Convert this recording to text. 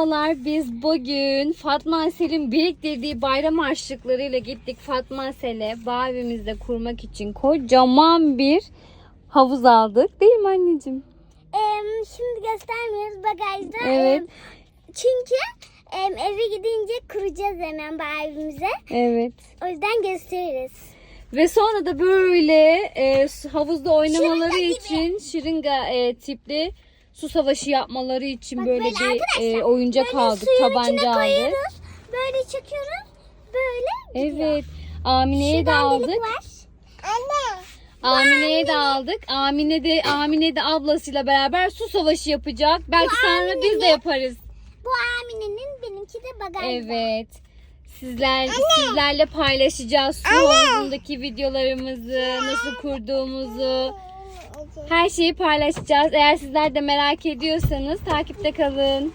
Merhabalar, Biz bugün Fatma Sel'in biriktirdiği bayram harçlıklarıyla gittik Fatma Sel'e bağ evimizde kurmak için kocaman bir havuz aldık. Değil mi anneciğim? Em, şimdi göstermiyoruz bagajda. Evet. Em, çünkü em, eve gidince kuracağız hemen evimize. Evet. O yüzden gösteririz. Ve sonra da böyle e, havuzda oynamaları Şırınga gibi. için şırınga e, tipli su savaşı yapmaları için Bak böyle, böyle bir e, oyuncak Böyle aldık, tabanca aldık. Böyle çekiyoruz. Böyle gidiyor. Evet. Amine'ye de aldık. var. Anne. Amine'ye de aldık. Amine de Amine de ablasıyla beraber su savaşı yapacak. Belki sonra biz de yaparız. Bu Amine'nin benimki de bagajda. Evet. Sizler sizlerle paylaşacağız su havuzundaki videolarımızı, nasıl kurduğumuzu, her şeyi paylaşacağız. Eğer sizler de merak ediyorsanız takipte kalın.